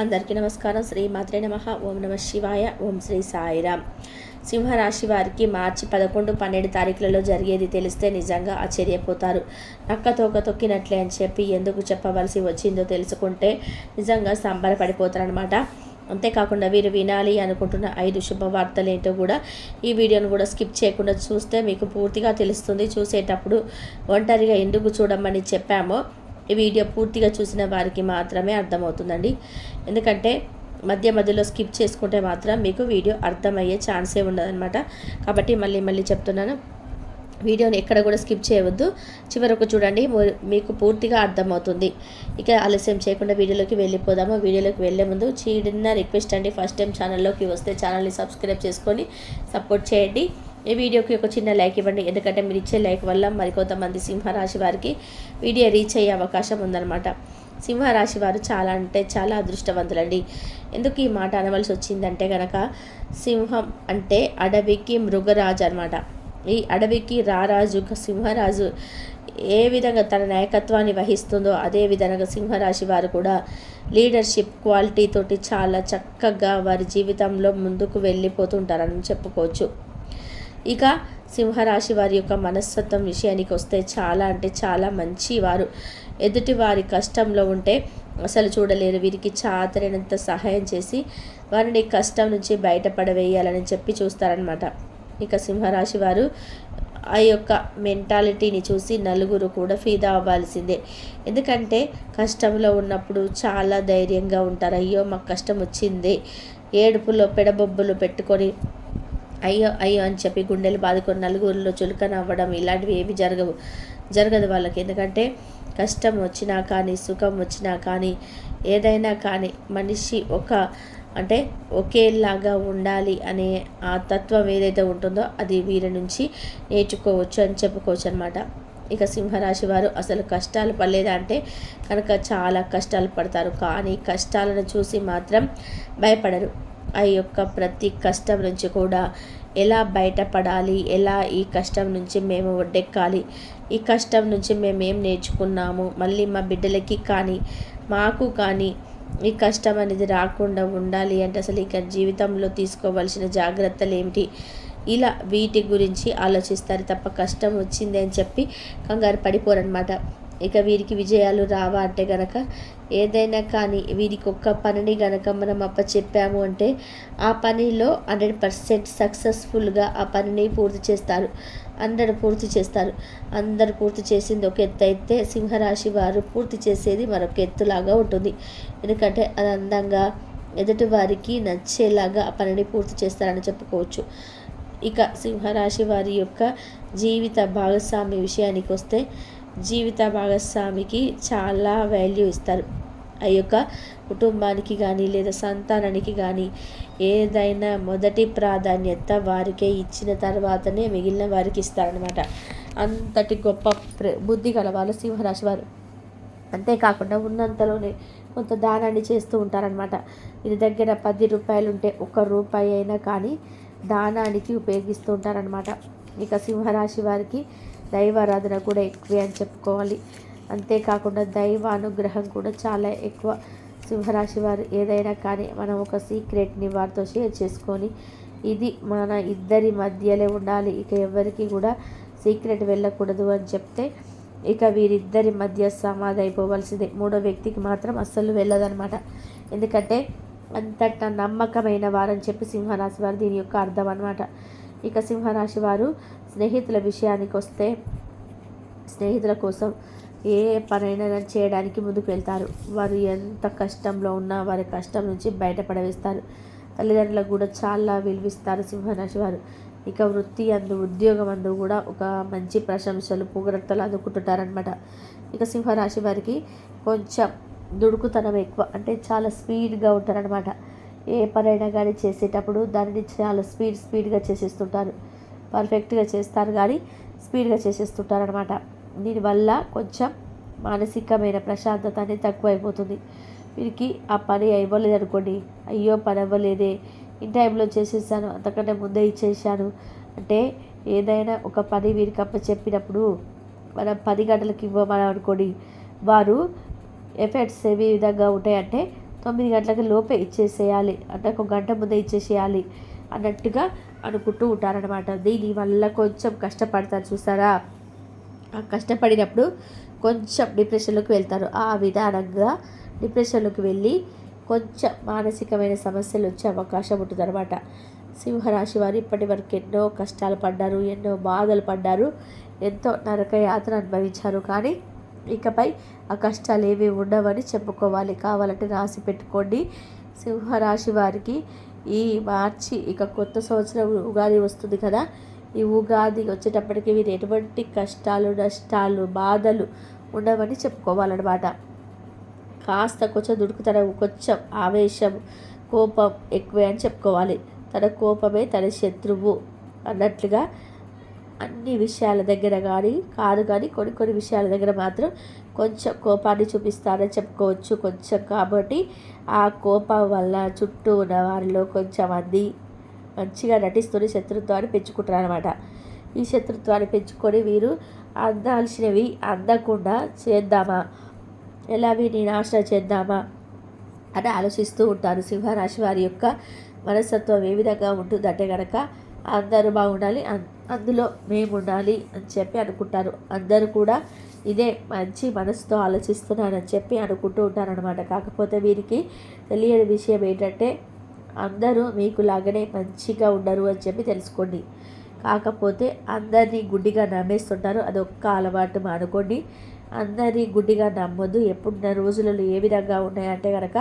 అందరికీ నమస్కారం. శ్రీ మాత్రే నమ. ఓం నమ శివాయ. ఓం శ్రీ సాయిరామ్. సింహరాశి వారికి మార్చి పదకొండు పన్నెండు తారీఖులలో జరిగేది తెలిస్తే నిజంగా ఆశ్చర్యపోతారు. నక్క తోక తొక్కినట్లే అని చెప్పి ఎందుకు చెప్పవలసి వచ్చిందో తెలుసుకుంటే నిజంగా సంబరపడిపోతారనమాట అంతేకాకుండా వీరు వినాలి అనుకుంటున్న ఐదు శుభవార్తలు ఏంటో కూడా ఈ వీడియోను కూడా స్కిప్ చేయకుండా చూస్తే మీకు పూర్తిగా తెలుస్తుంది. చూసేటప్పుడు ఒంటరిగా ఎందుకు చూడమని చెప్పామో ఈ వీడియో పూర్తిగా చూసిన వారికి మాత్రమే అర్థమవుతుందండి. ఎందుకంటే మధ్య మధ్యలో స్కిప్ చేసుకుంటే మాత్రం మీకు వీడియో అర్థమయ్యే ఛాన్సే ఉండదన్నమాట. కాబట్టి మళ్ళీ మళ్ళీ చెప్తున్నాను. వీడియోని ఎక్కడ కూడా స్కిప్ చేయవద్దు. చివరకు చూడండి మీకు పూర్తిగా అర్థమవుతుంది. ఇక ఆలస్యం చేయకుండా వీడియోలోకి వెళ్ళిపోదాము. వీడియోలోకి వెళ్ళే ముందు చిన్న రిక్వెస్ట్ అండి. ఫస్ట్ టైం ఛానల్లోకి వస్తే ఛానల్ని సబ్స్క్రైబ్ చేసుకొని సపోర్ట్ చేయండి. ఈ వీడియోకి ఒక చిన్న లైక్ ఇవ్వండి. ఎందుకంటే మీరు ఇచ్చే లైక్ వల్ల మరికొంతమంది సింహరాశి వారికి వీడియో రీచ్ అయ్యే అవకాశం ఉందన్నమాట. సింహరాశి వారు చాలా అంటే చాలా అదృష్టవంతులండి. ఎందుకు ఈ మాట అనవలసి వచ్చిందంటే కనుక సింహం అంటే అడవికి మృగరాజు అనమాట ఈ అడవికి రారాజు సింహరాజు ఏ విధంగా తన నాయకత్వాన్ని వహిస్తుందో అదే విధంగా సింహరాశి వారు కూడా లీడర్షిప్ క్వాలిటీ తోటి చాలా చక్కగా వారి జీవితంలో ముందుకు వెళ్ళిపోతుంటారని చెప్పుకోవచ్చు. ఇక సింహరాశి వారి యొక్క మనస్తత్వం విషయానికి వస్తే చాలా అంటే చాలా మంచి వారు ఎదుటి వారి కష్టంలో ఉంటే అసలు చూడలేరు. వీరికి చాతరైనంత సహాయం చేసి వారిని కష్టం నుంచి బయటపడవేయాలని చెప్పి చూస్తారనమాట ఇక సింహరాశి వారు ఆ యొక్క మెంటాలిటీని చూసి నలుగురు కూడా ఫీదా అవ్వాల్సిందే. ఎందుకంటే కష్టంలో ఉన్నప్పుడు చాలా ధైర్యంగా ఉంటారు. అయ్యో మాకు కష్టం వచ్చింది. ఏడుపులో పెడబొబ్బులు పెట్టుకొని అయ్యో అయ్యో అని చెప్పి గుండెలు బాదుకొని నలుగురిలో చులకన అవ్వడం ఇలాంటివి ఏవి జరగవు. జరగదు వాళ్ళకి. ఎందుకంటే కష్టం వచ్చినా కానీ సుఖం వచ్చినా కానీ ఏదైనా కానీ మనిషి ఒక అంటే ఒకేలాగా ఉండాలి అనే ఆ తత్వం ఏదైతే ఉంటుందో అది వీరి నుంచి నేర్చుకోవచ్చు అని చెప్పుకోవచ్చు అనమాట ఇక సింహరాశి వారు అసలు కష్టాలు పడలేదా అంటే కనుక చాలా కష్టాలు పడతారు. కానీ కష్టాలను చూసి మాత్రం భయపడరు. ఆ యొక్క ప్రతి కష్టం నుంచి కూడా ఎలా బయటపడాలి ఎలా ఈ కష్టం నుంచి మేము ఒడ్డెక్కాలి ఈ కష్టం నుంచి మేము ఏం నేర్చుకున్నాము మళ్ళీ మా బిడ్డలకి కానీ మాకు కానీ ఈ కష్టం అనేది రాకుండా ఉండాలి అంటే అసలు ఇక జీవితంలో తీసుకోవాల్సిన జాగ్రత్తలు ఏమిటి? ఇలా వీటి గురించి ఆలోచిస్తారు తప్ప కష్టం వచ్చింది అని చెప్పి కంగారు పడిపోరనమాట ఇక వీరికి విజయాలు రావా అంటే గనక ఏదైనా కానీ వీరికి ఒక్క పనిని గనక మనం అప్ప చెప్పాము అంటే ఆ పనిలో హండ్రెడ్ పర్సెంట్ సక్సెస్ఫుల్గా ఆ పనిని పూర్తి చేస్తారు. అందరు పూర్తి చేస్తారు. అందరు పూర్తి చేసింది ఒక ఎత్తు అయితే సింహరాశి వారు పూర్తి చేసేది మరొక ఎత్తులాగా ఉంటుంది. ఎందుకంటే అది అందంగా ఎదుటి వారికి నచ్చేలాగా ఆ పనిని పూర్తి చేస్తారని చెప్పుకోవచ్చు. ఇక సింహరాశి వారి యొక్క జీవిత భాగస్వామి విషయానికి వస్తే జీవిత భాగస్వామికి చాలా వాల్యూ ఇస్తారు. ఆ యొక్క కుటుంబానికి కానీ లేదా సంతానానికి కానీ ఏదైనా మొదటి ప్రాధాన్యత వారికే ఇచ్చిన తర్వాతనే మిగిలిన వారికి ఇస్తారనమాట అంతటి గొప్ప బుద్ధి గల వాళ్ళు సింహరాశి వారు. అంతేకాకుండా ఉన్నంతలోనే కొంత దానాన్ని చేస్తూ ఉంటారనమాట ఇది దగ్గర పది రూపాయలు ఉంటే ఒక రూపాయి అయినా కానీ దానానికి ఉపయోగిస్తూ ఉంటారనమాట ఇక సింహరాశి వారికి దైవారాధన కూడా ఎక్కువే అని చెప్పుకోవాలి. అంతేకాకుండా దైవ అనుగ్రహం కూడా చాలా ఎక్కువ. సింహరాశి వారు ఏదైనా కానీ మనం ఒక సీక్రెట్ని వారితో షేర్ చేసుకొని ఇది మన ఇద్దరి మధ్యలో ఉండాలి. ఇక ఎవరికి కూడా సీక్రెట్ వెళ్ళకూడదు అని చెప్తే ఇక వీరిద్దరి మధ్య సమాధి అయిపోవలసిందే. మూడో వ్యక్తికి మాత్రం అస్సలు వెళ్ళదనమాట. ఎందుకంటే అంతట నమ్మకమైన వారని చెప్పి సింహరాశి వారు దీని యొక్క అర్థం అనమాట ఇక సింహరాశి వారు స్నేహితుల విషయానికి వస్తే స్నేహితుల కోసం ఏ పనైనా చేయడానికి ముందుకు వెళ్తారు. వారు ఎంత కష్టంలో ఉన్నా వారి కష్టం నుంచి బయటపడవేస్తారు. తల్లిదండ్రులకు కూడా చాలా విలువిస్తారు సింహరాశి వారు. ఇక వృత్తి అందు ఉద్యోగం అందు కూడా ఒక మంచి ప్రశంసలు పొగడతలు అందుకుంటుంటారనమాట ఇక సింహరాశి వారికి కొంచెం దుడుకుతనం ఎక్కువ. అంటే చాలా స్పీడ్గా ఉంటారనమాట ఏ పనైనా కానీ చేసేటప్పుడు దానిని చాలా స్పీడ్ స్పీడ్గా చేసేస్తుంటారు. పర్ఫెక్ట్గా చేస్తారు కానీ స్పీడ్గా చేసేస్తుంటారు అనమాట దీనివల్ల కొంచెం మానసికమైన ప్రశాంతత అనేది తక్కువైపోతుంది. వీరికి ఆ పని అవ్వలేదు అనుకోండి అయ్యో పని అవ్వలేదే ఇన్ టైంలో చేసేసాను అంతకంటే ముందే ఇచ్చేసాను అంటే ఏదైనా ఒక పని వీరికి అప్ప చెప్పినప్పుడు మనం పది గంటలకు ఇవ్వమని అనుకోండి వారు ఎఫెక్ట్స్ ఏ విధంగా ఉంటాయంటే తొమ్మిది గంటలకు లోపే ఇచ్చేసేయాలి అంటే ఒక గంట ముందే ఇచ్చేసేయాలి. అన్నట్టుగా అనుకుంటూ ఉంటారనమాట దీనివల్ల కొంచెం కష్టపడతారు చూసారా? కష్టపడినప్పుడు కొంచెం డిప్రెషన్లోకి వెళ్తారు. ఆ విధానంగా డిప్రెషన్లోకి వెళ్ళి కొంచెం మానసికమైన సమస్యలు వచ్చే అవకాశం ఉంటుంది అనమాట సింహరాశి వారు ఇప్పటి వరకు ఎన్నో కష్టాలు పడ్డారు ఎన్నో బాధలు పడ్డారు ఎంతో నరక యాత్ర అనుభవించారు. కానీ ఇకపై ఆ కష్టాలు ఏవి ఉండవని చెప్పుకోవాలి. కావాలంటే రాసి పెట్టుకోండి. సింహరాశి వారికి ఈ మార్చి ఇక కొత్త సంవత్సరం ఉగాది వస్తుంది కదా ఈ ఉగాది వచ్చేటప్పటికి వీరు ఎటువంటి కష్టాలు నష్టాలు బాధలు ఉండవని చెప్పుకోవాలన్నమాట. కాస్త కొంచెం దుడుకుతనం కొంచెం ఆవేశం కోపం ఎక్కువే అని చెప్పుకోవాలి. తన కోపమే తన శత్రువు అన్నట్లుగా అన్ని విషయాల దగ్గర కానీ కాదు కానీ కొన్ని కొన్ని విషయాల దగ్గర మాత్రం కొంచెం కోపాన్ని చూపిస్తారని చెప్పుకోవచ్చు కొంచెం. కాబట్టి ఆ కోపం వల్ల చుట్టూ ఉన్న వారిలో కొంచెం మంది మంచిగా నటిస్తూనే శత్రుత్వాన్ని పెంచుకుంటారు అనమాట ఈ శత్రుత్వాన్ని పెంచుకొని వీరు అందాల్సినవి అందకుండా చేద్దామా? ఎలా వీటిని నాశనం చేద్దామా? అని ఆలోచిస్తూ ఉంటారు. సింహరాశి వారి యొక్క మనస్తత్వం ఏ విధంగా ఉంటుందంటే కనుక అందరూ బాగుండాలి అందులో మేము ఉండాలి అని చెప్పి అనుకుంటారు. అందరూ కూడా ఇదే మంచి మనసుతో ఆలోచిస్తున్నానని చెప్పి అనుకుంటూ ఉంటారనమాట కాకపోతే వీరికి తెలియని విషయం ఏంటంటే అందరూ మీకు లాగానే మంచిగా ఉండరు అని చెప్పి తెలుసుకోండి. కాకపోతే అందరినీ గుడ్డిగా నమ్మేస్తుంటారు. అది ఒక్క అలవాటు మానుకోండి. అందరినీ గుడ్డిగా నమ్మొద్దు. ఎప్పుడున్న రోజులలో ఏ విధంగా ఉన్నాయంటే కనుక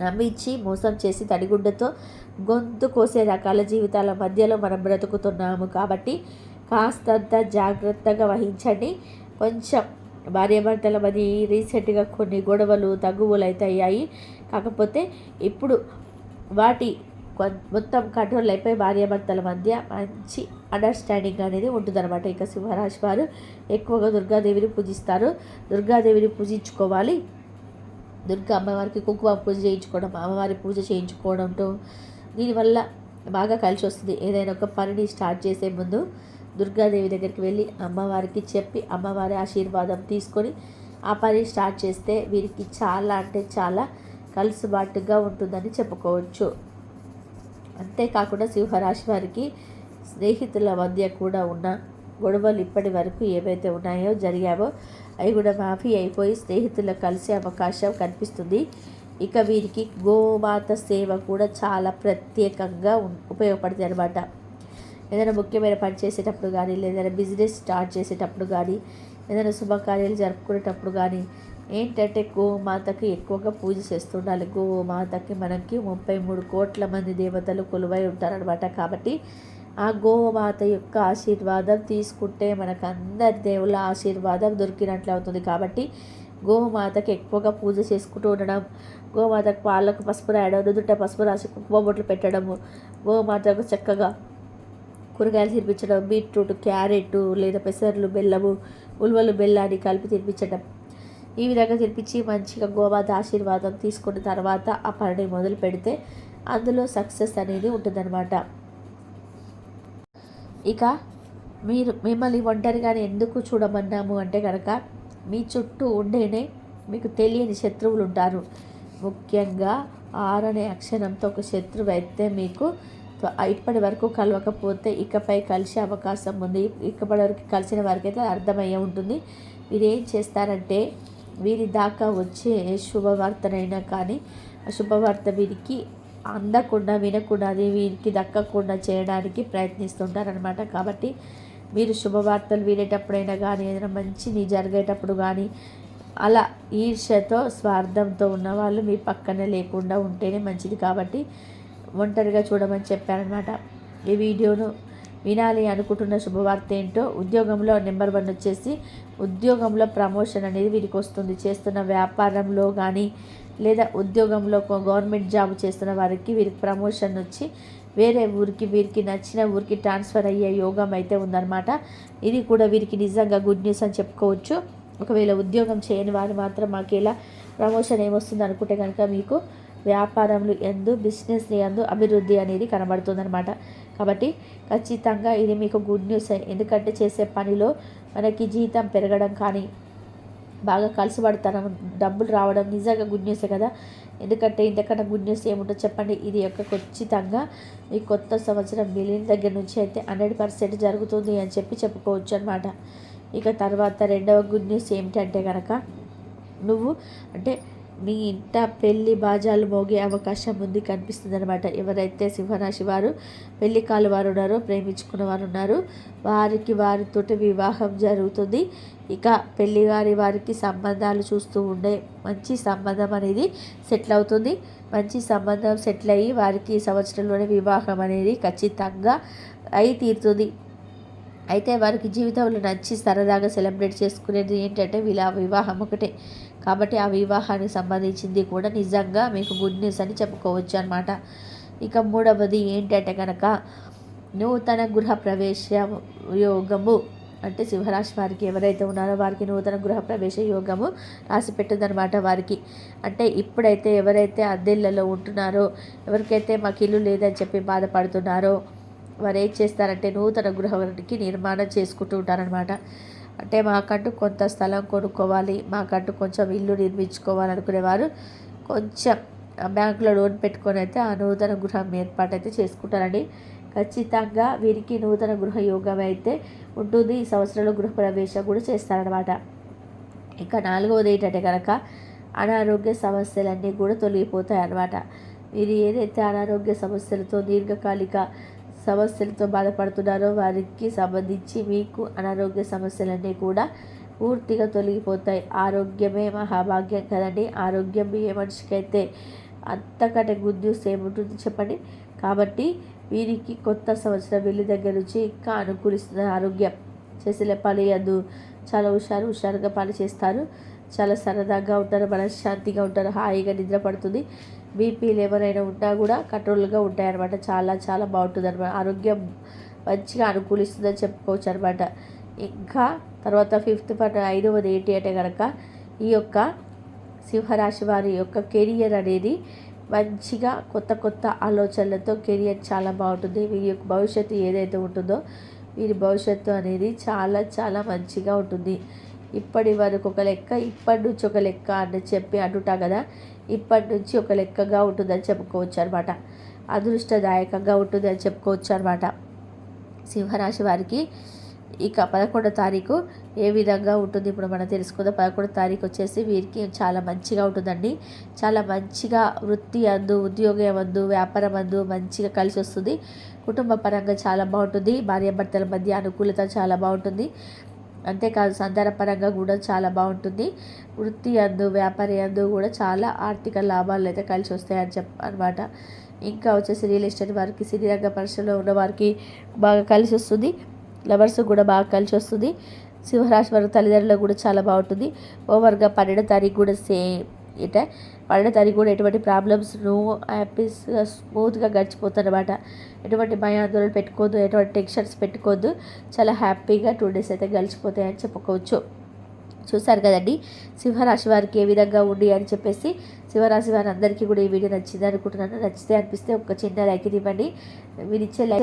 నమ్మించి మోసం చేసి తడిగుడ్డతో గొంతు కోసే రకాల జీవితాల మధ్యలో మనం బ్రతుకుతున్నాము కాబట్టి కాస్తంత జాగ్రత్తగా వహించండి. కొంచెం భార్యాభర్తల మధ్య రీసెంట్గా కొన్ని గొడవలు తగ్గువలు అయితే అయ్యాయి కాకపోతే ఇప్పుడు వాటి మొత్తం కంట్రోల్ అయిపోయి భార్యాభర్తల మధ్య మంచి అండర్స్టాండింగ్ అనేది ఉంటుందన్నమాట. ఇక సింహరాశి వారు ఎక్కువగా దుర్గాదేవిని పూజిస్తారు. దుర్గాదేవిని పూజించుకోవాలి. దుర్గా అమ్మవారికి కుంకుమ పూజ చేయించుకోవడం అమ్మవారి పూజ చేయించుకోవడంతో దీనివల్ల బాగా కలిసి వస్తుంది. ఏదైనా ఒక పనిని స్టార్ట్ చేసే ముందు దుర్గాదేవి దగ్గరికి వెళ్ళి అమ్మవారికి చెప్పి అమ్మవారి ఆశీర్వాదం తీసుకొని ఆ పని స్టార్ట్ చేస్తే వీరికి చాలా అంటే చాలా కలుసుబాటుగా ఉంటుందని చెప్పుకోవచ్చు. అంతేకాకుండా సింహరాశి వారికి స్నేహితుల మధ్య కూడా ఉన్న గొడవలు ఇప్పటి వరకు ఏవైతే ఉన్నాయో జరిగావో అవి కూడా మాఫీ అయిపోయి స్నేహితులు కలిసే అవకాశం కనిపిస్తుంది. ఇక వీరికి గోమాత సేవ కూడా చాలా ప్రత్యేకంగా ఉపయోగపడుతుంది అనమాట ఏదైనా ముఖ్యమైన పని చేసేటప్పుడు కానీ లేదైనా బిజినెస్ స్టార్ట్ చేసేటప్పుడు కానీ ఏదైనా శుభకార్యాలు జరుపుకునేటప్పుడు కానీ ఏంటంటే గోమాతకి ఎక్కువగా పూజ చేస్తుండాలి గోమాతకి మనకి ముప్పై మూడు కోట్ల మంది దేవతలు కొలువై ఉంటారనమాట కాబట్టి ఆ గోమాత యొక్క ఆశీర్వాదం తీసుకుంటే మనకు అందరి దేవుళ్ళ ఆశీర్వాదం దొరికినట్లు అవుతుంది. కాబట్టి గోమాతకి ఎక్కువగా పూజ చేసుకుంటూ ఉండడం గోమాతకు పాలకు పసుపు రాయడం నుదుట పసుపు రాసి కుంకుమ బొట్లు పెట్టడము గోమాతకు చక్కగా కూరగాయలు తినిపించడం బీట్రూట్ క్యారెట్ లేదా పెసర్లు బెల్లము ఉల్వలు బెల్లాన్ని కలిపి తినిపించడం. ఈ విధంగా తినిపించి మంచిగా గోమాత ఆశీర్వాదం తీసుకున్న తర్వాత ఆ పనిని మొదలు పెడితే అందులో సక్సెస్ అనేది ఉంటుందన్నమాట. ఇక మీరు మిమ్మల్ని ఒంటరిగానే ఎందుకు చూడమన్నాము అంటే కనుక మీ చుట్టూ ఉండేనే మీకు తెలియని శత్రువులు ఉంటారు. ముఖ్యంగా ఆరనే అక్షరంతో ఒక శత్రువు అయితే మీకు ఇప్పటి వరకు కలవకపోతే ఇకపై కలిసే అవకాశం ఉంది. ఇకపటి వరకు కలిసిన వారికి అయితే అర్థమయ్యే ఉంటుంది. మీరు ఏం చేస్తారంటే వీరి దాకా వచ్చే శుభవార్తనైనా కానీ ఆ శుభవార్త వీరికి అందకుండా వినకుండా అది వీరికి దక్కకుండా చేయడానికి ప్రయత్నిస్తుంటారనమాట కాబట్టి మీరు శుభవార్తలు వినేటప్పుడైనా కానీ ఏదైనా మంచిని జరిగేటప్పుడు కానీ అలా ఈర్ష్యతో స్వార్థంతో ఉన్న వాళ్ళు మీ పక్కనే లేకుండా ఉంటేనే మంచిది. కాబట్టి ఒంటరిగా చూడమని చెప్పారనమాట ఈ వీడియోను వినాలి అనుకుంటున్న శుభవార్త ఏంటో ఉద్యోగంలో నెంబర్ వన్ వచ్చేసి ఉద్యోగంలో ప్రమోషన్ అనేది వీరికి వస్తుంది. చేస్తున్న వ్యాపారంలో కానీ లేదా ఉద్యోగంలో గవర్నమెంట్ జాబ్ చేస్తున్న వారికి వీరికి ప్రమోషన్ వచ్చి వేరే ఊరికి వీరికి నచ్చిన ఊరికి ట్రాన్స్ఫర్ అయ్యే యోగం అయితే ఉందన్నమాట. ఇది కూడా వీరికి నిజంగా గుడ్ న్యూస్ అని చెప్పుకోవచ్చు. ఒకవేళ ఉద్యోగం చేయని వారు మాత్రం మాకు ఇలా ప్రమోషన్ ఏమొస్తుంది అనుకుంటే కనుక మీకు వ్యాపారంలో ఎందు బిజినెస్ ఎందు అభివృద్ధి అనేది కనబడుతుందన్నమాట. కాబట్టి ఖచ్చితంగా ఇది మీకు గుడ్ న్యూస్ ఎందుకంటే చేసే పనిలో మనకి జీతం పెరగడం కానీ బాగా కలిసిపడతారు డబ్బులు రావడం నిజంగా గుడ్ న్యూసే కదా. ఎందుకంటే ఇంతకన్నా గుడ్ న్యూస్ ఏముంటుందో చెప్పండి. ఇది యొక్క ఖచ్చితంగా ఈ కొత్త సంవత్సరం మిలియన్ దగ్గర నుంచి అయితే హండ్రెడ్ పర్సెంట్ జరుగుతుంది అని చెప్పి చెప్పుకోవచ్చు అనమాట ఇక తర్వాత రెండవ గుడ్ న్యూస్ ఏమిటంటే కనుక నువ్వు అంటే మీ ఇంట పెళ్ళి బాజాలు మోగే అవకాశం ఉంది కనిపిస్తుంది అనమాట ఎవరైతే సింహరాశి వారు పెళ్ళి కాలు వారు ఉన్నారో ప్రేమించుకున్న వారు ఉన్నారు వారికి వారితోటి వివాహం జరుగుతుంది. ఇక పెళ్ళి వారి వారికి సంబంధాలు చూస్తూ ఉండే మంచి సంబంధం అనేది సెటిల్ అవుతుంది. మంచి సంబంధం సెటిల్ అయ్యి వారికి సంవత్సరంలోనే వివాహం అనేది ఖచ్చితంగా అయి తీరుతుంది. అయితే వారికి జీవితంలో నచ్చి సరదాగా సెలబ్రేట్ చేసుకునేది ఏంటంటే వీళ్ళ వివాహం ఒకటే. కాబట్టి ఆ వివాహానికి సంబంధించింది కూడా నిజంగా మీకు గుడ్ న్యూస్ అని చెప్పుకోవచ్చు అనమాట ఇక మూడవది ఏంటంటే కనుక నూతన గృహ ప్రవేశ యోగము అంటే సింహరాశి వారికి ఎవరైతే ఉన్నారో వారికి నూతన గృహ ప్రవేశ యోగము రాసిపెట్టిందనమాట వారికి. అంటే ఇప్పుడైతే ఎవరైతే అద్దెళ్ళలో ఉంటున్నారో ఎవరికైతే మాకు ఇల్లు లేదని చెప్పి బాధపడుతున్నారో వారు ఏం చేస్తారంటే నూతన గృహానికి నిర్మాణం చేసుకుంటూ ఉంటారనమాట అంటే మాకంటూ కొంత స్థలం కొనుక్కోవాలి మాకంటూ కొంచెం ఇల్లు నిర్మించుకోవాలనుకునేవారు. కొంచెం బ్యాంకులో లోన్ పెట్టుకొని అయితే ఆ నూతన గృహం ఏర్పాటు అయితే చేసుకుంటారండి. ఖచ్చితంగా వీరికి నూతన గృహ యోగం అయితే ఉంటుంది. ఈ సంవత్సరంలో గృహప్రవేశం కూడా చేస్తారనమాట ఇంకా నాలుగవది ఏంటంటే కనుక అనారోగ్య సమస్యలన్నీ కూడా తొలగిపోతాయి అన్నమాట వీరు ఏదైతే అనారోగ్య సమస్యలతో దీర్ఘకాలిక సమస్యలతో బాధపడుతున్నారో వారికి సంబంధించి మీకు అనారోగ్య సమస్యలన్నీ కూడా పూర్తిగా తొలగిపోతాయి. ఆరోగ్యమే మహాభాగ్యం కదండి. ఆరోగ్యం ఏ మనిషికైతే అంతకంటే గుడ్ న్యూస్ ఏముంటుంది చెప్పండి. కాబట్టి వీరికి కొత్త సంవత్సరం వెళ్ళి దగ్గర నుంచి ఇంకా అనుకూలిస్తుంది ఆరోగ్యం. చేసేలే పని అందు చాలా హుషారు హుషారుగా పని చేస్తారు చాలా సరదాగా ఉంటారు మనశ్శాంతిగా ఉంటారు హాయిగా నిద్ర పడుతుంది బీపీలు ఎవరైనా ఉన్నా కూడా కంట్రోల్గా ఉంటాయన్నమాట. చాలా చాలా బాగుంటుంది అనమాట ఆరోగ్యం మంచిగా అనుకూలిస్తుందని చెప్పుకోవచ్చు అనమాట ఇంకా తర్వాత ఫిఫ్త్ పర్ ఐదవది ఏంటి అంటే కనుక ఈ యొక్క సింహరాశి వారి యొక్క కెరియర్ అనేది మంచిగా కొత్త కొత్త ఆలోచనలతో కెరియర్ చాలా బాగుంటుంది. వీరి యొక్క భవిష్యత్తు ఏదైతే ఉంటుందో వీరి భవిష్యత్తు అనేది చాలా చాలా మంచిగా ఉంటుంది. ఇప్పటి వరకు ఒక లెక్క ఇప్పటి నుంచి ఒక లెక్క అని చెప్పి అంటుంటా కదా. ఇప్పటి నుంచి ఒక లెక్కగా ఉంటుందని చెప్పుకోవచ్చు అనమాట అదృష్టదాయకంగా ఉంటుంది అని చెప్పుకోవచ్చు అనమాట సింహరాశి వారికి ఇక పదకొండో తారీఖు ఏ విధంగా ఉంటుంది? ఇప్పుడు మనం తెలుసుకుందాం. పదకొండో తారీఖు వచ్చేసి వీరికి చాలా మంచిగా ఉంటుందండి. చాలా మంచిగా వృత్తి అందు ఉద్యోగం అందు వ్యాపారం అందు మంచిగా కలిసి వస్తుంది కుటుంబ పరంగా చాలా బాగుంటుంది. భార్యాభర్తల మధ్య అనుకూలత చాలా బాగుంటుంది. అంతేకాదు సందర్భపరంగా కూడా చాలా బాగుంటుంది. వృత్తి అందు వ్యాపారి అందు కూడా చాలా ఆర్థిక లాభాలు అయితే కలిసి వస్తాయని చెప్ అనమాట. ఇంకా వచ్చేసి రియల్ ఎస్టేట్ వారికి సినీ పరిశ్రమలో ఉన్న వారికి బాగా కలిసి వస్తుంది. లవర్స్ కూడా బాగా కలిసి వస్తుంది. సింహరాశి వారి తల్లిదండ్రులకు కూడా చాలా బాగుంటుంది. ఓవర్గా పన్నెండో తారీఖు కూడా సేమ్. ఇట పడడానికి కూడా ఎటువంటి ప్రాబ్లమ్స్ నో హ్యాపీస్గా స్మూత్గా గడిచిపోతుందన్నమాట. ఎటువంటి భయాందోళన పెట్టుకోవద్దు ఎటువంటి టెన్షన్స్ పెట్టుకోవద్దు. చాలా హ్యాపీగా టూ డేస్ అయితే గడిచిపోతాయని చెప్పుకోవచ్చు. చూసారు కదండి సింహరాశి వారికి ఏ విధంగా ఉండి అని చెప్పేసి సింహరాశి వారి అందరికీ కూడా ఈ వీడియో నచ్చింది అనుకుంటున్నాను. నచ్చితే అనిపిస్తే ఒక చిన్న లైక్ ఇవ్వండి. మీరు ఇచ్చే లైక్